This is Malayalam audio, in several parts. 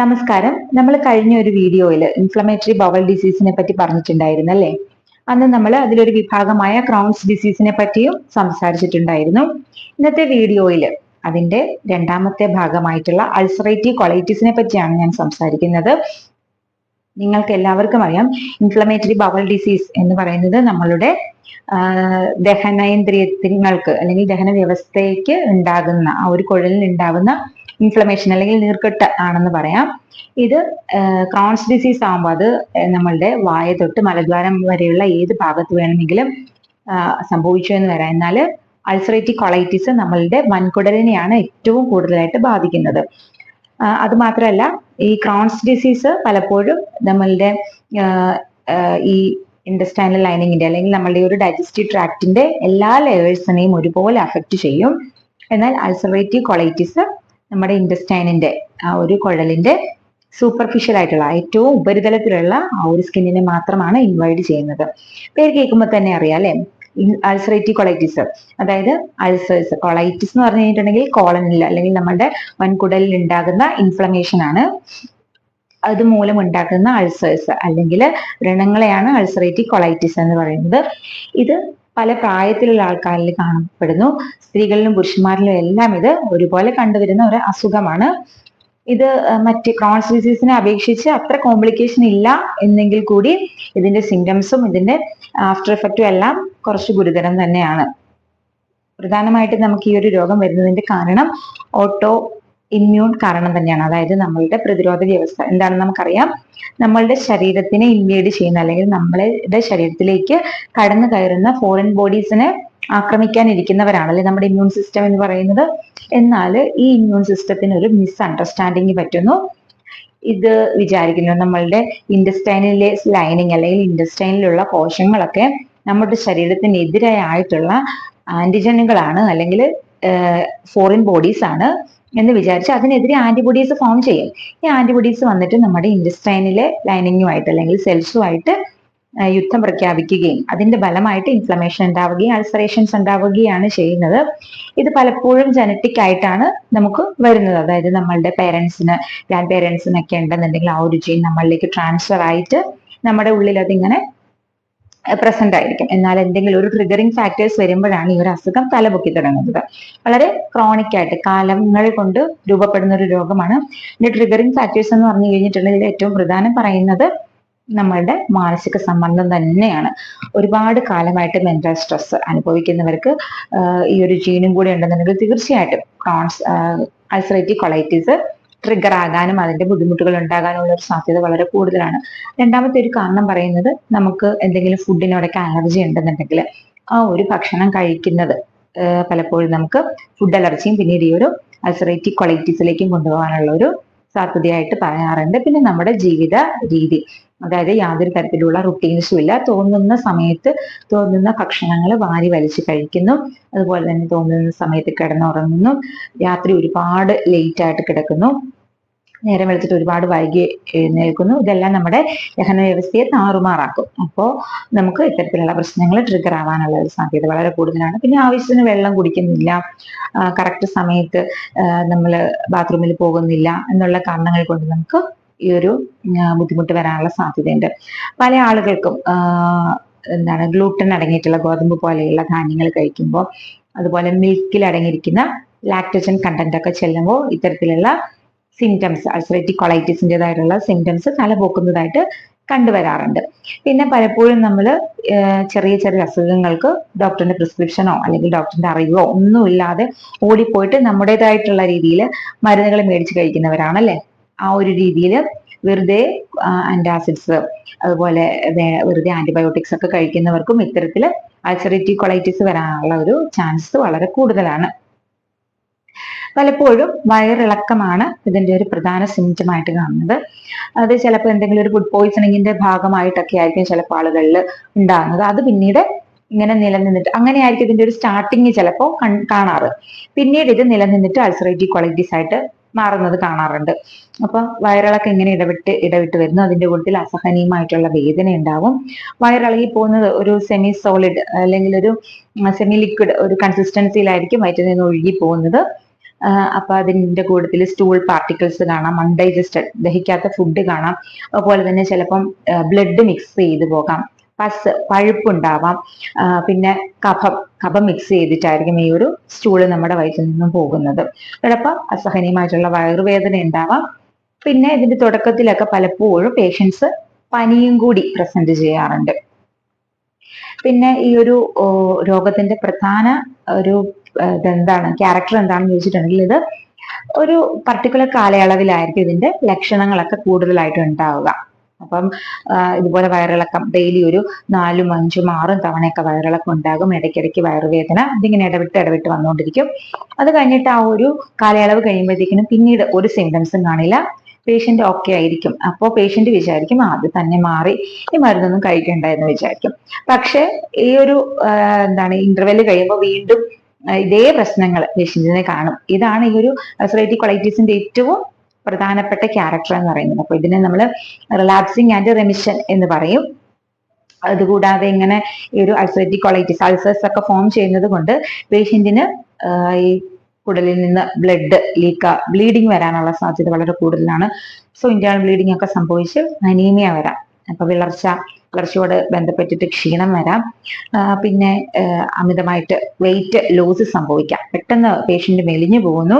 നമസ്കാരം. നമ്മൾ കഴിഞ്ഞ ഒരു വീഡിയോയിൽ ഇൻഫ്ലമേറ്ററി ബവൽ ഡിസീസിനെ പറ്റി പറഞ്ഞിട്ടുണ്ടായിരുന്നു അല്ലേ? അന്ന് നമ്മൾ അതിലൊരു വിഭാഗമായ ക്രൗൺസ് ഡിസീസിനെ പറ്റിയും സംസാരിച്ചിട്ടുണ്ടായിരുന്നു. ഇന്നത്തെ വീഡിയോയിൽ അതിന്റെ രണ്ടാമത്തെ ഭാഗമായിട്ടുള്ള അൾസറേറ്റീവ് കൊളൈറ്റിസിനെ പറ്റിയാണ് ഞാൻ സംസാരിക്കുന്നത്. നിങ്ങൾക്ക് എല്ലാവർക്കും അറിയാം ഇൻഫ്ലമേറ്ററി ബവൽ ഡിസീസ് എന്ന് പറയുന്നത് നമ്മളുടെ ദഹനേന്ദ്രിയങ്ങൾക്ക് അല്ലെങ്കിൽ ദഹന വ്യവസ്ഥയ്ക്ക് ഉണ്ടാകുന്ന ആ ഒരു കുഴലിൽ ഉണ്ടാകുന്ന ഇൻഫ്ലമേഷൻ അല്ലെങ്കിൽ നീർക്കെട്ട് ആണെന്ന് പറയാം. ഇത് ക്രോൺസ് ഡിസീസ് ആകുമ്പോൾ അത് നമ്മളുടെ വായ തൊട്ട് മലദ്വാരം വരെയുള്ള ഏത് ഭാഗത്ത് വേണമെങ്കിലും സംഭവിച്ചു എന്ന് വരാം എന്നാൽ അൾസറേറ്റി കൊളൈറ്റിസ് നമ്മളുടെ വൻകുടലിനെയാണ് ഏറ്റവും കൂടുതലായിട്ട് ബാധിക്കുന്നത്. അത് മാത്രമല്ല ഈ ക്രോൺസ് ഡിസീസ് പലപ്പോഴും നമ്മളുടെ ഈ ഇൻഡസ്റ്റൈനൽ ലൈനിങ്ങിന്റെ അല്ലെങ്കിൽ നമ്മളുടെ ഒരു ഡൈജസ്റ്റീവ് ട്രാക്റ്റിന്റെ എല്ലാ ലെയേഴ്സിനെയും ഒരുപോലെ അഫക്റ്റ് ചെയ്യും. എന്നാൽ അൾസറേറ്റീവ് കൊളൈറ്റിസ് നമ്മുടെ ഇൻഡസ്റ്റൈനിന്റെ ആ ഒരു കുഴലിന്റെ സൂപ്പർഫിഷ്യൽ ആയിട്ടുള്ള ഏറ്റവും ഉപരിതലത്തിലുള്ള ആ ഒരു സ്കിന്നിനെ മാത്രമാണ് ഇൻവൈഡ് ചെയ്യുന്നത്. പേര് കേൾക്കുമ്പോൾ തന്നെ അറിയാം അല്ലെ? അൾസറേറ്റീവ് കൊളൈറ്റിസ് അതായത് അൾസേഴ്സ് കൊളൈറ്റിസ് എന്ന് പറഞ്ഞു കഴിഞ്ഞിട്ടുണ്ടെങ്കിൽ കോളനിൽ അല്ലെങ്കിൽ നമ്മുടെ വൻകുടലിൽ ഉണ്ടാകുന്ന ഇൻഫ്ലമേഷൻ ആണ്. അത് മൂലം ഉണ്ടാക്കുന്ന അൾസേഴ്സ് അല്ലെങ്കിൽ വ്രണങ്ങളെയാണ് അൾസറേറ്റീവ് കൊളൈറ്റിസ് എന്ന് പറയുന്നത്. ഇത് പല പ്രായത്തിലുള്ള ആൾക്കാരിൽ കാണപ്പെടുന്നു. സ്ത്രീകളിലും പുരുഷന്മാരിലും എല്ലാം ഇത് ഒരുപോലെ കണ്ടുവരുന്ന ഒരു അസുഖമാണ്. ഇത് മറ്റ് ക്രോൺസ് ഡിസീസിനെ അപേക്ഷിച്ച് അത്ര കോംപ്ലിക്കേഷൻ ഇല്ല എന്നെങ്കിൽ കൂടി ഇതിന്റെ സിംറ്റംസും ഇതിന്റെ ആഫ്റ്റർ എഫക്റ്റും എല്ലാം കുറച്ച് ഗുരുതരം തന്നെയാണ്. പ്രധാനമായിട്ടും നമുക്ക് ഈ ഒരു രോഗം വരുന്നതിന്റെ കാരണം ഓട്ടോ ഇമ്മ്യൂൺ കാരണം തന്നെയാണ്. അതായത് നമ്മളുടെ പ്രതിരോധ വ്യവസ്ഥ എന്താണെന്ന് നമുക്കറിയാം. നമ്മളുടെ ശരീരത്തിനെ ഇൻവേഡ് ചെയ്യുന്ന അല്ലെങ്കിൽ നമ്മളുടെ ശരീരത്തിലേക്ക് കടന്നു കയറുന്ന ഫോറിൻ ബോഡീസിനെ ആക്രമിക്കാനിരിക്കുന്നവരാണ് അല്ലെ നമ്മുടെ ഇമ്മ്യൂൺ സിസ്റ്റം എന്ന് പറയുന്നത്. എന്നാൽ ഈ ഇമ്മ്യൂൺ സിസ്റ്റത്തിന് ഒരു മിസ് അണ്ടർസ്റ്റാൻഡിങ് പറ്റുന്നു. ഇത് വിചാരിക്കുന്നു നമ്മളുടെ ഇൻഡസ്റ്റൈനിലെ ലൈനിങ് അല്ലെങ്കിൽ ഇൻഡസ്റ്റൈനിലുള്ള കോശങ്ങളൊക്കെ നമ്മുടെ ശരീരത്തിനെതിരായിട്ടുള്ള ആന്റിജനുകളാണ് അല്ലെങ്കിൽ ഫോറിൻ ബോഡീസ് ആണ്. എന്ന് വിചാരിച്ച് അതിനെതിരെ ആന്റിബോഡീസ് ഫോം ചെയ്യും ഈ ആന്റിബോഡീസ് വന്നിട്ട് നമ്മുടെ ഇൻഡസ്ട്രൈനിലെ ലൈനിങ്ങുമായിട്ട് അല്ലെങ്കിൽ സെൽസുമായിട്ട് യുദ്ധം പ്രഖ്യാപിക്കുകയും അതിന്റെ ഫലമായിട്ട് ഇൻഫ്ലമേഷൻ ഉണ്ടാവുകയും അൾസറേഷൻസ് ഉണ്ടാവുകയാണ് ചെയ്യുന്നത്. ഇത് പലപ്പോഴും ജനറ്റിക് ആയിട്ടാണ് നമുക്ക് വരുന്നത്. അതായത് നമ്മളുടെ പേരൻസിന് ഗ്രാൻഡ് പേരൻസിനൊക്കെ ഉണ്ടെന്നുണ്ടെങ്കിൽ ആ ഒരു ജീൻ നമ്മളിലേക്ക് ട്രാൻസ്ഫർ ആയിട്ട് നമ്മുടെ ഉള്ളിൽ അതിങ്ങനെ പ്രസന്റ് ആയിരിക്കും. എന്നാൽ എന്തെങ്കിലും ഒരു ട്രിഗറിങ് ഫാക്ടേഴ്സ് വരുമ്പോഴാണ് ഈ ഒരു അസുഖം തലപൊക്കി തുടങ്ങുന്നത്. വളരെ ക്രോണിക് ആയിട്ട് കാലങ്ങൾ കൊണ്ട് രൂപപ്പെടുന്ന ഒരു രോഗമാണ്. ഇതിന്റെ ട്രിഗറിങ് ഫാക്ടേഴ്സ് എന്ന് പറഞ്ഞു കഴിഞ്ഞിട്ടുണ്ടെങ്കിൽ ഏറ്റവും പ്രധാനം പറയുന്നത് നമ്മളുടെ മാനസിക സമ്മർദ്ദം തന്നെയാണ്. ഒരുപാട് കാലമായിട്ട് മെന്റൽ സ്ട്രെസ് അനുഭവിക്കുന്നവർക്ക് ഈ ഒരു ജീനും കൂടി ഉണ്ടെന്നുണ്ടെങ്കിൽ തീർച്ചയായിട്ടും ക്രോൺസ് അൾസറേറ്റീവ് കൊളൈറ്റിസ് ട്രിഗർ ആകാനും അതിന്റെ ബുദ്ധിമുട്ടുകൾ ഉണ്ടാകാനുള്ള ഒരു സാധ്യത വളരെ കൂടുതലാണ്. രണ്ടാമത്തെ ഒരു കാരണം പറയുന്നത് നമുക്ക് എന്തെങ്കിലും ഫുഡിനോടൊക്കെ അലർജി ഉണ്ടെന്നുണ്ടെങ്കിൽ ആ ഒരു ഭക്ഷണം കഴിക്കുന്നത് പലപ്പോഴും നമുക്ക് ഫുഡ് അലർജിയും പിന്നീട് ഈ ഒരു അൾസറേറ്റീവ് കൊളൈറ്റിസിലേക്കും കൊണ്ടുപോകാനുള്ള ഒരു സാധ്യതയായിട്ട് പറയാറുണ്ട്. പിന്നെ നമ്മുടെ ജീവിത രീതി അതായത് യാതൊരു തരത്തിലുള്ള റുട്ടീൻസും ഇല്ല. തോന്നുന്ന സമയത്ത് തോന്നുന്ന ഭക്ഷണങ്ങൾ വാരി വലിച്ച് കഴിക്കുന്നു. അതുപോലെ തന്നെ തോന്നുന്ന സമയത്ത് കിടന്നുറങ്ങുന്നു. രാത്രി ഒരുപാട് ലേറ്റ് ആയിട്ട് കിടക്കുന്നു. നേരം വെളുത്തിട്ട് ഒരുപാട് വൈകി എഴുന്നേൽക്കുന്നു. ഇതെല്ലാം നമ്മുടെ ദഹന വ്യവസ്ഥയെ താറുമാറാക്കും. അപ്പോൾ നമുക്ക് ഇത്തരത്തിലുള്ള പ്രശ്നങ്ങൾ ട്രിഗർ ആവാനുള്ള ഒരു സാധ്യത വളരെ കൂടുതലാണ്. പിന്നെ ആവശ്യത്തിന് വെള്ളം കുടിക്കുന്നില്ല. കറക്റ്റ് സമയത്ത് നമ്മൾ ബാത്റൂമിൽ പോകുന്നില്ല എന്നുള്ള കാരണങ്ങൾ കൊണ്ട് നമുക്ക് ഈ ഒരു ബുദ്ധിമുട്ട് വരാനുള്ള സാധ്യതയുണ്ട്. പല ആളുകൾക്കും എന്താണ് ഗ്ലൂട്ടൻ അടങ്ങിയിട്ടുള്ള ഗോതമ്പ് പോലെയുള്ള ധാന്യങ്ങൾ കഴിക്കുമ്പോൾ അതുപോലെ മിൽക്കിൽ അടങ്ങിയിരിക്കുന്ന ലാക്ടോജൻ കണ്ടന്റ് ഒക്കെ ചെല്ലുമ്പോൾ ഇത്തരത്തിലുള്ള സിംറ്റംസ് അൾസറേറ്റിക് കൊളൈറ്റിസിന്റെതായിട്ടുള്ള സിംറ്റംസ് തല പോക്കുന്നതായിട്ട് കണ്ടുവരാറുണ്ട്. പിന്നെ പലപ്പോഴും നമ്മൾ ചെറിയ ചെറിയ അസുഖങ്ങൾക്ക് ഡോക്ടറിന്റെ പ്രിസ്ക്രിപ്ഷനോ അല്ലെങ്കിൽ ഡോക്ടറിന്റെ അറിവോ ഒന്നുമില്ലാതെ ഓടിപ്പോയിട്ട് നമ്മുടേതായിട്ടുള്ള രീതിയിൽ മരുന്നുകൾ മേടിച്ച് കഴിക്കുന്നവരാണല്ലേ? ആ ഒരു രീതിയിൽ വെറുതെ ആന്റാസിഡ്സ് അതുപോലെ വെറുതെ ആന്റിബയോട്ടിക്സ് ഒക്കെ കഴിക്കുന്നവർക്കും ഇത്തരത്തിൽ അൾസറേറ്റീവ് കൊളൈറ്റിസ് വരാനുള്ള ഒരു ചാൻസ് വളരെ കൂടുതലാണ്. പലപ്പോഴും വയറിളക്കമാണ് ഇതിന്റെ ഒരു പ്രധാന സിംറ്റം ആയിട്ട് കാണുന്നത്. അത് ചിലപ്പോൾ എന്തെങ്കിലും ഒരു ഫുഡ് പോയിസണിങ്ങിന്റെ ഭാഗമായിട്ടൊക്കെ ആയിരിക്കും ചിലപ്പോൾ ആളുകളിൽ ഉണ്ടാകുന്നത്. അത് പിന്നീട് ഇങ്ങനെ നിലനിന്നിട്ട് അങ്ങനെയായിരിക്കും ഇതിന്റെ ഒരു സ്റ്റാർട്ടിങ് ചിലപ്പോൾ കാണാറ്. പിന്നീട് ഇത് നിലനിന്നിട്ട് അൾസറേറ്റീവ് ക്വാളിറ്റീസ് ആയിട്ട് മാറുന്നത് കാണാറുണ്ട്. അപ്പൊ വയറിളക്കം ഇങ്ങനെ ഇടവിട്ട് ഇടവിട്ട് വരുന്നു. അതിന്റെ കൂട്ടത്തിൽ അസഹനീയമായിട്ടുള്ള വേദന ഉണ്ടാവും. വയറിളകി പോകുന്നത് ഒരു സെമി സോളിഡ് അല്ലെങ്കിൽ ഒരു സെമി ലിക്വിഡ് ഒരു കൺസിസ്റ്റൻസിയിലായിരിക്കും വയറ്റിൽ നിന്ന് ഒഴുകി പോകുന്നത്. അപ്പൊ അതിന്റെ കൂട്ടത്തിൽ സ്റ്റൂൾ പാർട്ടിക്കിൾസ് കാണാം അൺഡൈജസ്റ്റഡ് ദഹിക്കാത്ത ഫുഡ് കാണാം. അതുപോലെ തന്നെ ചിലപ്പം ബ്ലഡ് മിക്സ് ചെയ്ത് പോകാം. പസ് പഴുപ്പുണ്ടാവാം. പിന്നെ കഫം കഫം മിക്സ് ചെയ്തിട്ടായിരിക്കും ഈ ഒരു സ്റ്റൂൾ നമ്മുടെ വയറ്റിൽ നിന്നും പോകുന്നത്. ചിലപ്പോൾ അസഹനീയമായിട്ടുള്ള വയറുവേദന ഉണ്ടാവാം. പിന്നെ ഇതിന്റെ തുടക്കത്തിലൊക്കെ പലപ്പോഴും പേഷ്യൻസ് പനിയും കൂടി പ്രസന്റ് ചെയ്യാറുണ്ട്. പിന്നെ ഈ ഒരു രോഗത്തിന്റെ പ്രധാന ഒരു ഇതെന്താണ്? ക്യാരക്ടർ എന്താണെന്ന് ചോദിച്ചിട്ടുണ്ടെങ്കിൽ ഇത് ഒരു പർട്ടിക്കുലർ കാലയളവിലായിരിക്കും ഇതിന്റെ ലക്ഷണങ്ങളൊക്കെ കൂടുതലായിട്ട് ഉണ്ടാവുക. അപ്പം ഇതുപോലെ വയറിളക്കം ഡെയിലി ഒരു നാലും അഞ്ചും ആറും തവണയൊക്കെ വയറിളക്കം ഉണ്ടാകും. ഇടയ്ക്കിടയ്ക്ക് വയറുവേദന ഇതിങ്ങനെ ഇടവിട്ട് ഇടവിട്ട് വന്നുകൊണ്ടിരിക്കും. അത് കഴിഞ്ഞിട്ട് ആ ഒരു കാലയളവ് കഴിയുമ്പോഴത്തേക്കിനും പിന്നീട് ഒരു സിംറ്റംസും കാണില്ല. പേഷ്യന്റ് ഓക്കെ ആയിരിക്കും. അപ്പോൾ പേഷ്യന്റ് വിചാരിക്കും അത് തന്നെ മാറി. ഈ മരുന്നൊന്നും കഴിക്കണ്ട എന്ന് വിചാരിക്കും. പക്ഷേ ഈ ഒരു എന്താണ് ഇന്റർവെൽ കഴിയുമ്പോൾ വീണ്ടും ഇതേ പ്രശ്നങ്ങൾ പേഷ്യന്റിനെ കാണും. ഇതാണ് ഈ ഒരു അൾസറേറ്റീവ് കൊളൈറ്റിസിന്റെ ഏറ്റവും പ്രധാനപ്പെട്ട ക്യാരക്ടർ എന്ന് പറയുന്നത്. അപ്പൊ ഇതിനെ നമ്മൾ റിലാക്സിങ് ആൻഡ് റെമിഷൻ എന്ന് പറയും. അതുകൂടാതെ ഇങ്ങനെ ഈ ഒരു അൾസറേറ്റീവ് കൊളൈറ്റിസ് അൾസേഴ്സ് ഒക്കെ ഫോം ചെയ്യുന്നത് കൊണ്ട് പേഷ്യന്റിന് ഈ കുടലിൽ നിന്ന് ബ്ലഡ് ലീക്ക ബ്ലീഡിങ് വരാനുള്ള സാധ്യത വളരെ കൂടുതലാണ്. സോ ഇന്റേണൽ ബ്ലീഡിംഗ് ഒക്കെ സംഭവിച്ച് അനീമിയ വരാം. അപ്പൊ വിളർച്ച വിളർച്ചയോട് ബന്ധപ്പെട്ടിട്ട് ക്ഷീണം വരാം. പിന്നെ അമിതമായിട്ട് വെയിറ്റ് ലോസ് സംഭവിക്കാം. പെട്ടെന്ന് പേഷ്യന്റ് മെലിഞ്ഞു പോകുന്നു.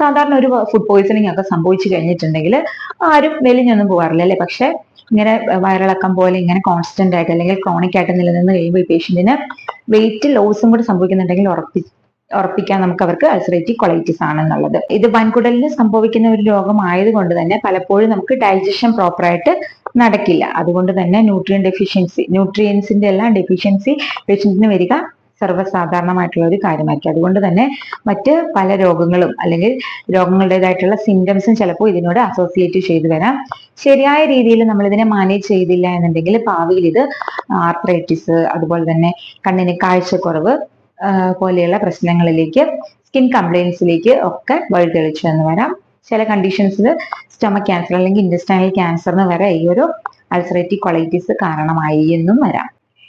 സാധാരണ ഒരു ഫുഡ് പോയിസണിങ് ഒക്കെ സംഭവിച്ചു കഴിഞ്ഞിട്ടുണ്ടെങ്കിൽ ആരും മെലിഞ്ഞൊന്നും പോകാറില്ല അല്ലെ? പക്ഷെ ഇങ്ങനെ വയറിളക്കം പോലെ ഇങ്ങനെ കോൺസ്റ്റന്റ് ആയിട്ട് അല്ലെങ്കിൽ ക്രോണിക് ആയിട്ട് നിലനിന്ന് കഴിയുമ്പോൾ ഈ പേഷ്യന്റിന് വെയിറ്റ് ലോസും കൂടി സംഭവിക്കുന്നുണ്ടെങ്കിൽ ഉറപ്പി ഉറപ്പിക്കാൻ നമുക്ക് അവർക്ക് അൾസറേറ്റീവ് കൊളൈറ്റിസ് ആണെന്നുള്ളത്. ഇത് വൻകുടലിന് സംഭവിക്കുന്ന ഒരു രോഗമായതുകൊണ്ട് തന്നെ പലപ്പോഴും നമുക്ക് ഡൈജഷൻ പ്രോപ്പറായിട്ട് നടക്കില്ല. അതുകൊണ്ട് തന്നെ ന്യൂട്രിയൻ ഡെഫിഷ്യൻസി ന്യൂട്രിയൻസിന്റെ എല്ലാം ഡെഫിഷ്യൻസി പേഷ്യൻസിന് വരിക സർവസാധാരണമായിട്ടുള്ള ഒരു കാര്യമായിരിക്കും. അതുകൊണ്ട് തന്നെ മറ്റ് പല രോഗങ്ങളും അല്ലെങ്കിൽ രോഗങ്ങളുടേതായിട്ടുള്ള സിംറ്റംസും ചിലപ്പോൾ ഇതിനോട് അസോസിയേറ്റ് ചെയ്തു വരാം. ശരിയായ രീതിയിൽ നമ്മൾ ഇതിനെ മാനേജ് ചെയ്തില്ല എന്നുണ്ടെങ്കിൽ ഭാവിയിൽ ഇത് ആർത്രൈറ്റിസ് അതുപോലെ തന്നെ കണ്ണിന് കാഴ്ചക്കുറവ് പോലെയുള്ള പ്രശ്നങ്ങളിലേക്ക് സ്കിൻ കംപ്ലയിൻസിലേക്ക് ഒക്കെ വഴിതെളിച്ചു എന്ന് വരാം. ചില കണ്ടീഷൻസിൽ സ്റ്റമക് ക്യാൻസർ അല്ലെങ്കിൽ ഇൻഡസ്റ്റൈനൽ ക്യാൻസറിന് വരെ ഈ ഒരു അൾസറേറ്റീവ് കൊളൈറ്റിസ് കാരണമായി എന്നും വരാം.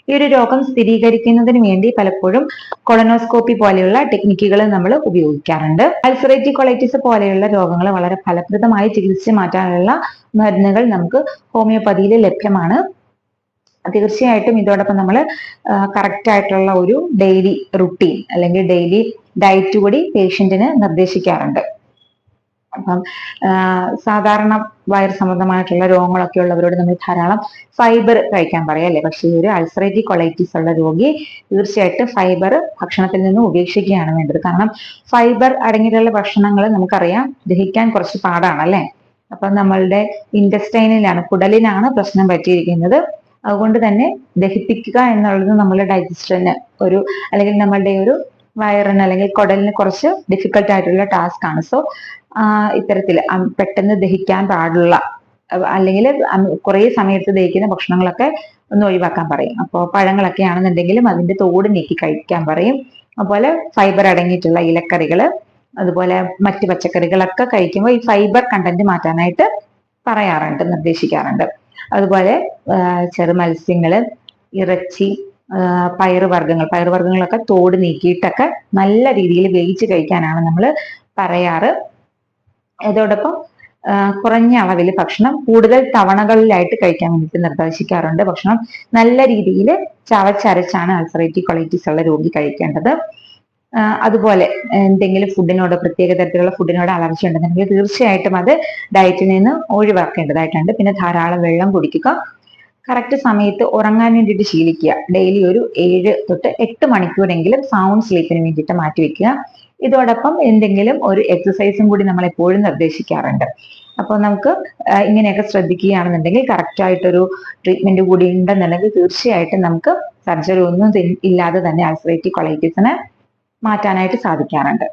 ഈ ഒരു രോഗം സ്ഥിരീകരിക്കുന്നതിന് വേണ്ടി പലപ്പോഴും കൊളനോസ്കോപ്പി പോലെയുള്ള ടെക്നിക്കുകൾ നമ്മൾ ഉപയോഗിക്കാറുണ്ട്. അൾസറേറ്റീവ് കൊളൈറ്റിസ് പോലെയുള്ള രോഗങ്ങൾ വളരെ ഫലപ്രദമായി ചികിത്സ മാറ്റാനുള്ള മരുന്നുകൾ നമുക്ക് ഹോമിയോപ്പതിയിൽ ലഭ്യമാണ്. തീർച്ചയായിട്ടും ഇതോടൊപ്പം നമ്മൾ കറക്റ്റ് ആയിട്ടുള്ള ഒരു ഡെയിലി റുട്ടീൻ അല്ലെങ്കിൽ ഡെയിലി ഡയറ്റ് കൂടി പേഷ്യന്റിന് നിർദ്ദേശിക്കാറുണ്ട്. അപ്പം സാധാരണ വയർ സംബന്ധമായിട്ടുള്ള രോഗങ്ങളൊക്കെ ഉള്ളവരോട് നമ്മൾ ധാരാളം ഫൈബർ കഴിക്കാൻ പറയാം അല്ലെ? പക്ഷേ ഈ ഒരു അൾസറേറ്റീവ് കൊളൈറ്റിസ് ഉള്ള രോഗി തീർച്ചയായിട്ടും ഫൈബർ ഭക്ഷണത്തിൽ നിന്ന് ഉപേക്ഷിക്കുകയാണ് വേണ്ടത്. കാരണം ഫൈബർ അടങ്ങിയിട്ടുള്ള ഭക്ഷണങ്ങൾ നമുക്കറിയാം ദഹിക്കാൻ കുറച്ച് പാടാണ് അല്ലെ? അപ്പൊ നമ്മളുടെ ഇൻഡസ്റ്റൈനിലാണ് കുടലിനാണ് പ്രശ്നം പറ്റിയിരിക്കുന്നത്. അതുകൊണ്ട് തന്നെ ദഹിപ്പിക്കുക എന്നുള്ളത് നമ്മുടെ ഡൈജസ്റ്റിന് ഒരു അല്ലെങ്കിൽ നമ്മളുടെ ഒരു വയറിന് അല്ലെങ്കിൽ കുടലിന് കുറച്ച് ഡിഫിക്കൽട്ട് ആയിട്ടുള്ള ടാസ്ക് ആണ്. സോ ഇത്തരത്തിൽ പെട്ടെന്ന് ദഹിക്കാൻ പാടുള്ള അല്ലെങ്കിൽ കുറേ സമയത്ത് ദഹിക്കുന്ന ഭക്ഷണങ്ങളൊക്കെ ഒന്ന് ഒഴിവാക്കാൻ പറയും. അപ്പോൾ പഴങ്ങളൊക്കെ ആണെന്നുണ്ടെങ്കിലും അതിന്റെ തോട് നീക്കി കഴിക്കാൻ പറയും. അതുപോലെ ഫൈബർ അടങ്ങിയിട്ടുള്ള ഇലക്കറികൾ അതുപോലെ മറ്റ് പച്ചക്കറികളൊക്കെ കഴിക്കുമ്പോൾ ഈ ഫൈബർ കണ്ടന്റ് മാറ്റാനായിട്ട് പറയാറുണ്ട് നിർദ്ദേശിക്കാറുണ്ട്. അതുപോലെ ചെറു മത്സ്യങ്ങൾ ഇറച്ചി പയറുവർഗങ്ങൾ പയറുവർഗങ്ങളൊക്കെ തോട് നീക്കിയിട്ടൊക്കെ നല്ല രീതിയിൽ വേവിച്ച് കഴിക്കാനാണ് നമ്മൾ പറയാറ്. അതോടൊപ്പം കുറഞ്ഞ അളവിൽ ഭക്ഷണം കൂടുതൽ തവണകളിലായിട്ട് കഴിക്കാൻ വേണ്ടിയിട്ട് നിർദ്ദേശിക്കാറുണ്ട് ഭക്ഷണം. നല്ല രീതിയിൽ ചവച്ചരച്ചാണ് അൾസറേറ്റീവ് ക്വാളിറ്റീസ് ഉള്ള രോഗി കഴിക്കേണ്ടത്. അതുപോലെ എന്തെങ്കിലും ഫുഡിനോട് പ്രത്യേക തരത്തിലുള്ള ഫുഡിനോട് അലർജി ഉണ്ടെന്നുണ്ടെങ്കിൽ തീർച്ചയായിട്ടും അത് ഡയറ്റിൽ നിന്ന് ഒഴിവാക്കേണ്ടതായിട്ടുണ്ട്. പിന്നെ ധാരാളം വെള്ളം കുടിക്കുക കറക്റ്റ് സമയത്ത് ഉറങ്ങാൻ വേണ്ടിയിട്ട് ശീലിക്കുക. ഡെയിലി ഒരു ഏഴ് തൊട്ട് എട്ട് മണിക്കൂറെങ്കിലും സൗണ്ട് സ്ലീപ്പിന് വേണ്ടിയിട്ട് മാറ്റിവെക്കുക ഇതോടൊപ്പം എന്തെങ്കിലും ഒരു എക്സസൈസും കൂടി നമ്മൾ എപ്പോഴും നിർദ്ദേശിക്കാറുണ്ട്. അപ്പോൾ നമുക്ക് ഇങ്ങനെയൊക്കെ ശ്രദ്ധിക്കുകയാണെന്നുണ്ടെങ്കിൽ കറക്റ്റ് ആയിട്ടൊരു ട്രീറ്റ്മെന്റ് കൂടി ഉണ്ടെന്നുണ്ടെങ്കിൽ തീർച്ചയായിട്ടും നമുക്ക് സർജറി ഒന്നും ഇല്ലാതെ തന്നെ അൾസറേറ്റീവ് കൊളൈറ്റിസിനെ മാറ്റാനായിട്ട് സാധിക്കാറുണ്ട്.